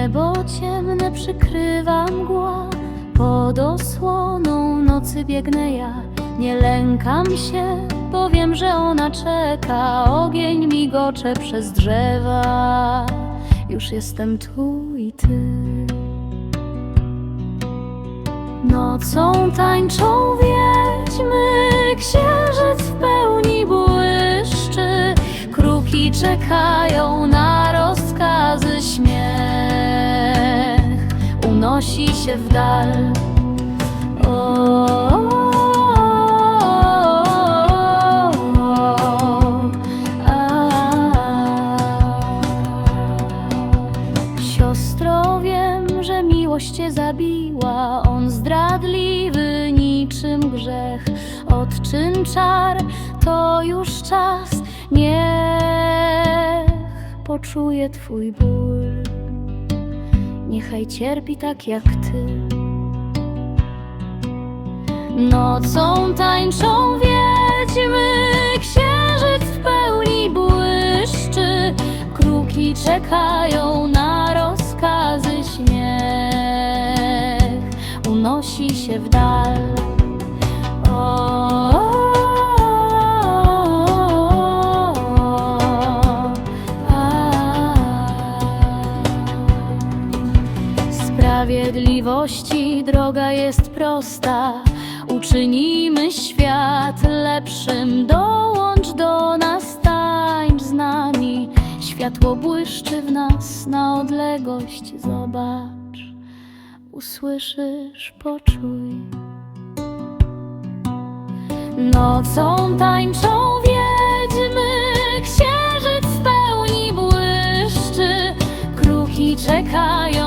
Niebo ciemne przykrywa mgła, pod osłoną nocy biegnę ja. Nie lękam się, bo wiem, że ona czeka. Ogień migocze przez drzewa. Już jestem tu i ty. Nocą tańczą wiedźmy, księżyc w pełni błyszczy. Kruki czekają na unosi się w dal. O. Siostro, wiem, że miłość cię zabiła. On zdradliwy niczym grzech. Odczyn czar, to już czas. Niech poczuje twój ból. Niechaj cierpi tak jak ty. Nocą tańczą wiedźmy, księżyc w pełni błyszczy. Kruki czekają na rozkazy, śmiech unosi się w dal. Sprawiedliwości droga jest prosta. Uczynimy świat lepszym. Dołącz do nas, tańcz z nami. Światło błyszczy w nas na odległość. Zobacz, usłyszysz, poczuj. Nocą tańczą wiedźmy, księżyc w pełni błyszczy. Kruki czekają